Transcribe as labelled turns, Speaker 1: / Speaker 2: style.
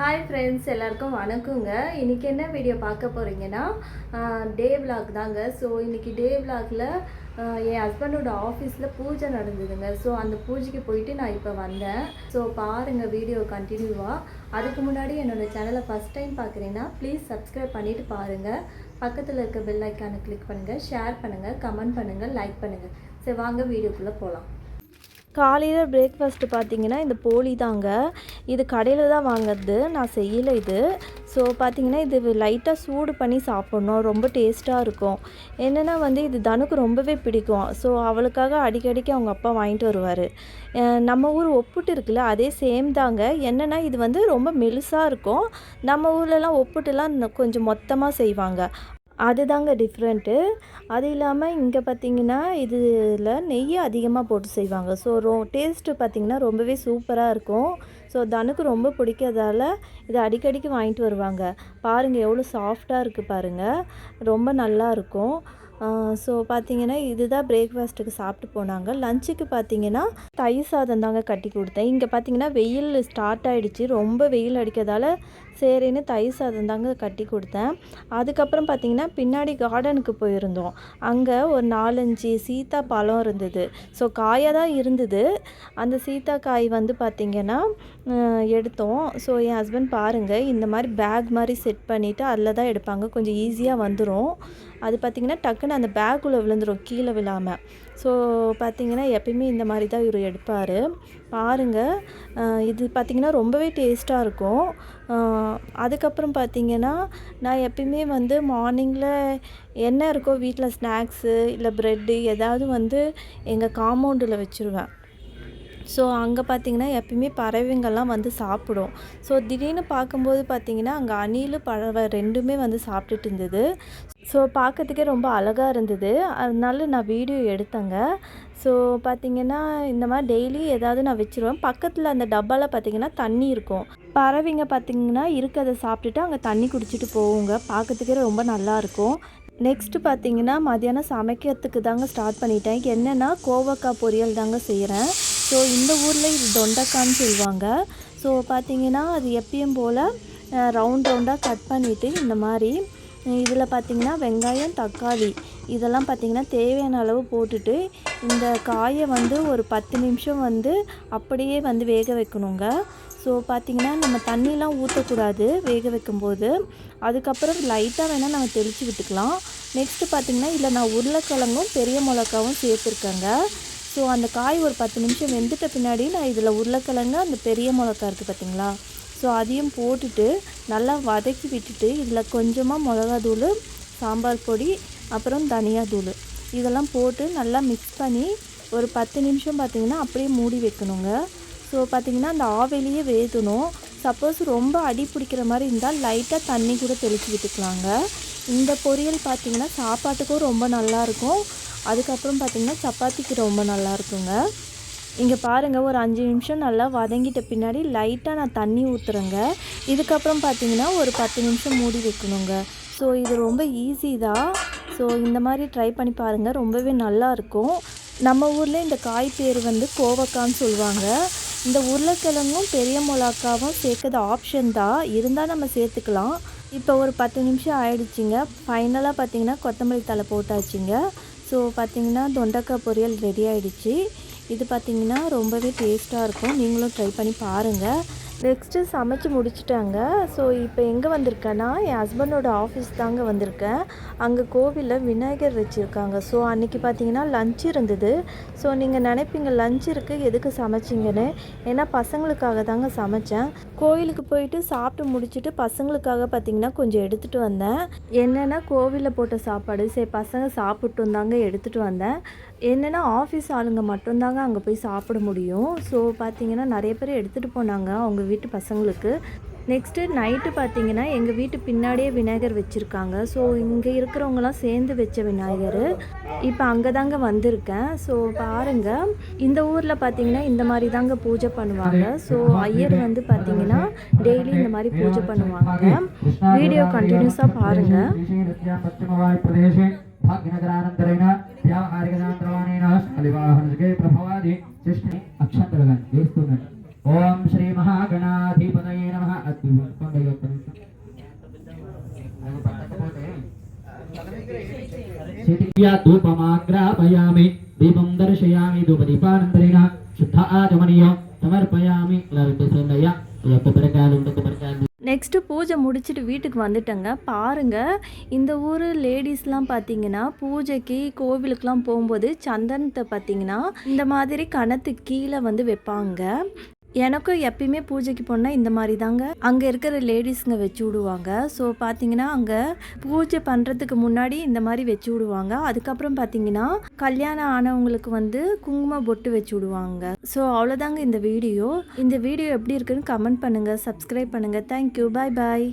Speaker 1: Hi friends எல்லாருக்கும் வணக்கங்க. இன்றைக்கி என்ன வீடியோ பார்க்க போகிறீங்கன்னா டே vlog தாங்க. ஸோ இன்றைக்கி டே vlogல என் ஹஸ்பண்டோட ஆஃபீஸில் பூஜை நடந்ததுங்க. ஸோ அந்த பூஜைக்கு போயிட்டு நான் இப்போ வந்தேன். ஸோ பாருங்கள் வீடியோ கண்டினியூவாக அதுக்கு முன்னாடி என்னோட சேனலை ஃபஸ்ட் டைம் பார்க்குறீங்கன்னா ப்ளீஸ் சப்ஸ்கிரைப் பண்ணிவிட்டு பாருங்கள் பக்கத்தில் இருக்க பெல் ஐக்கானை கிளிக் பண்ணுங்கள் ஷேர் பண்ணுங்கள் கமெண்ட் பண்ணுங்கள் லைக் பண்ணுங்கள் சரி வாங்க வீடியோக்குள்ளே போகலாம் காலையில் பிரேக்ஃபாஸ்ட்டு பார்த்தீங்கன்னா இந்த போலி தாங்க. இது கடையில் தான் வாங்கிறது. நான் செய்யலை இது. ஸோ பார்த்தீங்கன்னா இது லைட்டாக சூடு பண்ணி சாப்பிட்ணும். ரொம்ப டேஸ்ட்டாக இருக்கும். என்னென்னா வந்து இது தனுக்கு ரொம்பவே பிடிக்கும். ஸோ அவளுக்காக அடிக்கடிக்கு அவங்க அப்பா வாங்கிட்டு வருவார். நம்ம ஊர் ஒப்புட்டு இருக்குல்ல அதே சேம் தாங்க. என்னென்னா இது வந்து ரொம்ப மெலுசாக இருக்கும். நம்ம ஊர்லலாம் ஒப்புட்டுலாம் கொஞ்சம் மொத்தமாக செய்வாங்க. அதுதாங்க டிஃப்ரெண்ட்டு அது இல்லாமல் இங்கே பார்த்தீங்கன்னா இதில் நெய் அதிகமாக போட்டு செய்வாங்க. ஸோ ரொ டேஸ்ட்டு பார்த்தீங்கன்னா ரொம்பவே சூப்பராக இருக்கும். ஸோ தனுக்கு ரொம்ப பிடிக்கிறதால இதை அடிக்கடிக்கு வாங்கிட்டு வருவாங்க. பாருங்கள் எவ்வளோ சாஃப்டாக இருக்குது பாருங்கள் ரொம்ப நல்லா இருக்கும். ஸோ பார்த்தீங்கன்னா இதுதான் பிரேக்ஃபாஸ்ட்டுக்கு சாப்பிட்டு போனாங்க. லஞ்சுக்கு பார்த்தீங்கன்னா தயிர் சாதம் தாங்க கட்டி கொடுத்தேன். இங்கே பார்த்தீங்கன்னா வெயில் ஸ்டார்ட் ஆகிடுச்சு ரொம்ப வெயில் அடிக்கிறதால சரின்னு தயிர் சாதம் தாங்க கட்டி கொடுத்தேன். அதுக்கப்புறம் பார்த்தீங்கன்னா பின்னாடி கார்டனுக்கு போயிருந்தோம். அங்கே ஒரு நாலஞ்சு சீத்தா பழம் இருந்தது. ஸோ காயாக தான் இருந்தது. அந்த சீத்தா காய் வந்து பார்த்திங்கன்னா எடுத்தோம். ஸோ என் ஹஸ்பண்ட் பாருங்கள் இந்த மாதிரி பேக் மாதிரி செட் பண்ணிவிட்டு அதில் தான் எடுப்பாங்க. கொஞ்சம் ஈஸியாக வந்துடும் அது பார்த்திங்கன்னா டக்குன்னு அந்த பேக்குள்ளே விழுந்துடும் கீழே விழாமல் ஸோ பார்த்திங்கன்னா எப்பயுமே இந்த மாதிரி தான் இவர் எடுப்பார். பாருங்கள் இது பார்த்திங்கன்னா ரொம்பவே டேஸ்ட்டாக இருக்கும். அதுக்கப்புறம் பார்த்தீங்கன்னா நான் எப்பயுமே வந்து மார்னிங்கில் என்ன இருக்கோ வீட்டில் ஸ்நாக்ஸு இல்லை ப்ரெட்டு ஏதாவது வந்து எங்கள் காம்பவுண்டில் வச்சுருவேன். ஸோ அங்கே பார்த்தீங்கன்னா எப்பயுமே பறவைங்கள்லாம் வந்து சாப்பிடும். ஸோ திடீர்னு பார்க்கும்போது பார்த்திங்கன்னா அங்கே அணில் பறவை ரெண்டுமே வந்து சாப்பிட்டுட்டு இருந்தது. ஸோ பார்க்கறதுக்கே ரொம்ப அழகாக இருந்தது. அதனால நான் வீடியோ எடுத்தேங்க. ஸோ பார்த்திங்கன்னா இந்த மாதிரி டெய்லி ஏதாவது நான் வச்சுருவேன். பக்கத்தில் அந்த டப்பாவில் பார்த்திங்கன்னா தண்ணி இருக்கும். பறவைங்க பார்த்தீங்கன்னா இருக்கிறத சாப்பிட்டுட்டு அங்கே தண்ணி குடிச்சிட்டு போகுங்க. பார்க்கறதுக்கே ரொம்ப நல்லாயிருக்கும் நெக்ஸ்ட்டு பார்த்தீங்கன்னா மதியானம் சமைக்கிறதுக்கு தாங்க ஸ்டார்ட் பண்ணிட்டேன். என்னென்னா கோவக்காய் பொரியல் தாங்க செய்கிறேன் ஸோ இந்த ஊரில் இது தொண்டக்கான்னு சொல்லுவாங்க. ஸோ பார்த்தீங்கன்னா அது எப்பயும் போல் ரவுண்ட் ரவுண்டாக கட் பண்ணிவிட்டு இந்த மாதிரி இதில் பார்த்திங்கன்னா வெங்காயம் தக்காளி இதெல்லாம் பார்த்தீங்கன்னா தேவையான அளவு போட்டுட்டு இந்த காயை வந்து ஒரு பத்து நிமிஷம் வந்து அப்படியே வந்து வேக வைக்கணுங்க. ஸோ பார்த்தீங்கன்னா நம்ம தண்ணிலாம் ஊற்றக்கூடாது வேக வைக்கும்போது. அதுக்கப்புறம் லைட்டாக வேணால் நம்ம தெளித்து விட்டுக்கலாம். நெக்ஸ்ட்டு பார்த்தீங்கன்னா இதில் நான் உருளைக்கிழங்கும் பெரிய மிளகாவும் சேர்த்துருக்கேங்க. ஸோ அந்த காய் ஒரு பத்து நிமிஷம் வெந்துட்ட பின்னாடி நான் இதில் உருளைக்கிழங்கு அந்த பெரிய மிளகா இருக்குது பார்த்தீங்களா ஸோ அதையும் போட்டுட்டு நல்லா வதக்கி விட்டுட்டு இதில் கொஞ்சமாக மிளகாத்தூள் சாம்பார் பொடி அப்புறம் தனியாத்தூள். இதெல்லாம் போட்டு நல்லா மிக்ஸ் பண்ணி ஒரு பத்து நிமிஷம் பார்த்திங்கன்னா அப்படியே மூடி வைக்கணுங்க. ஸோ பார்த்தீங்கன்னா அந்த ஆவிலேயே வேகணும். சப்போஸ் ரொம்ப அடி பிடிக்கிற மாதிரி இருந்தால் லைட்டாக தண்ணி கூட தெளித்து விட்டுக்கலாங்க. இந்த பொரியல் பார்த்திங்கன்னா சாப்பாட்டுக்கும் ரொம்ப நல்லாயிருக்கும். அதுக்கப்புறம் பார்த்தீங்கன்னா சப்பாத்திக்கு ரொம்ப நல்லா இருக்குங்க இங்கே பாருங்கள் ஒரு அஞ்சு நிமிஷம் நல்லா வதங்கிட்ட பின்னாடி லைட்டாக நான் தண்ணி ஊற்றுறேங்க இதுக்கப்புறம் பார்த்தீங்கன்னா ஒரு பத்து நிமிஷம் மூடி வைக்கணுங்க. ஸோ இது ரொம்ப ஈஸி தான். ஸோ இந்த மாதிரி ட்ரை பண்ணி பாருங்கள் ரொம்பவே நல்லாயிருக்கும். நம்ம ஊரில் இந்த காய் பேர் வந்து கோவக்கான்னு சொல்லுவாங்க. இந்த உருளைக்கிழங்கும் பெரிய மிளகாவும் சேர்க்கறது ஆப்ஷன் தான். இருந்தால் நம்ம சேர்த்துக்கலாம். இப்போ ஒரு பத்து நிமிஷம் ஆயிடுச்சுங்க. ஃபைனலாக பார்த்தீங்கன்னா கொத்தமல்லி தலை போட்டாச்சுங்க. ஸோ பார்த்தீங்கன்னா தொண்டக்காய் பொரியல் ரெடி ஆகிடுச்சி இது பார்த்திங்கன்னா ரொம்பவே டேஸ்ட்டாக இருக்கும். நீங்களும் ட்ரை பண்ணி பாருங்கள் நெக்ஸ்ட்டு சமைச்சு முடிச்சுட்டாங்க. ஸோ இப்போ எங்கே வந்திருக்கேன்னா என் ஹஸ்பண்டோட ஆஃபீஸ் தாங்க வந்திருக்கேன். அங்கே கோவிலில் விநாயகர் வச்சுருக்காங்க. ஸோ அன்றைக்கி பார்த்தீங்கன்னா லஞ்ச் இருந்தது. ஸோ நீங்கள் நினைப்பீங்க லஞ்ச் இருக்குது எதுக்கு சமைச்சிங்கன்னு? ஏன்னா பசங்களுக்காக தாங்க சமைச்சேன். கோயிலுக்கு போயிட்டு சாப்பிட்டு முடிச்சுட்டு பசங்களுக்காக பார்த்தீங்கன்னா கொஞ்சம் எடுத்துகிட்டு வந்தேன். என்னென்னா கோவிலில் போட்ட சாப்பாடு சரி பசங்க சாப்பிட்டும் தாங்க எடுத்துகிட்டு வந்தேன். என்னென்னா ஆஃபீஸ் ஆளுங்க மட்டும்தாங்க அங்கே போய் சாப்பிட முடியும். ஸோ பார்த்தீங்கன்னா நிறைய பேர் எடுத்துகிட்டு போனாங்க. அவங்க வீட்டு பசங்களுக்கு நெக்ஸ்ட்டு நைட்டு பார்த்தீங்கன்னா எங்கள் வீட்டு பின்னாடியே விநாயகர் வச்சுருக்காங்க ஸோ இங்கே இருக்கிறவங்கலாம் சேர்ந்து வச்ச விநாயகர் இப்போ அங்கே தாங்க வந்திருக்கேன் ஸோ பாருங்கள் இந்த ஊரில் பார்த்தீங்கன்னா இந்த மாதிரி தாங்க பூஜை பண்ணுவாங்க ஸோ ஐயர் வந்து பார்த்தீங்கன்னா டெய்லி இந்த மாதிரி பூஜை பண்ணுவாங்க வீடியோ கண்டினியூஸாக பாருங்கள்
Speaker 2: प्रदेशे भाग्यनगरानन्तरेण व्यावहारिकदान्तरवाणेन स्थलिवाहनसुखे प्रभवादि शिष्टि अक्षन्तरगन् धूपमाग्रापयामि दीपं दर्शयामि धूपदीपानन्तरेण शुद्ध आगमनीयं समर्पयामि लभ्यसन्दया
Speaker 1: நெக்ஸ்ட்டு பூஜை முடிச்சுட்டு வீட்டுக்கு வந்துட்டேங்க. பாருங்கள் இந்த ஊர் லேடிஸ்லாம் பார்த்தீங்கன்னா பூஜைக்கு கோவிலுக்கெலாம் போகும்போது சந்தனத்தை பார்த்தீங்கன்னா இந்த மாதிரி கணத்து கீழே வந்து வைப்பாங்க. எனக்கும் எப்பயுமே பூஜைக்கு போனால் இந்த மாதிரி தாங்க அங்கே இருக்கிற லேடிஸுங்க வச்சு விடுவாங்க. ஸோ பார்த்தீங்கன்னா அங்கே பூஜை பண்ணுறதுக்கு முன்னாடி இந்த மாதிரி வச்சு விடுவாங்க. அதுக்கப்புறம் பார்த்தீங்கன்னா கல்யாணம் ஆனவங்களுக்கு வந்து குங்கும பொட்டு வச்சு விடுவாங்க. ஸோ அவ்வளோதாங்க இந்த வீடியோ. இந்த வீடியோ எப்படி இருக்குன்னு கமெண்ட் பண்ணுங்கள் சப்ஸ்கிரைப் பண்ணுங்கள் தேங்க்யூ பாய் பாய்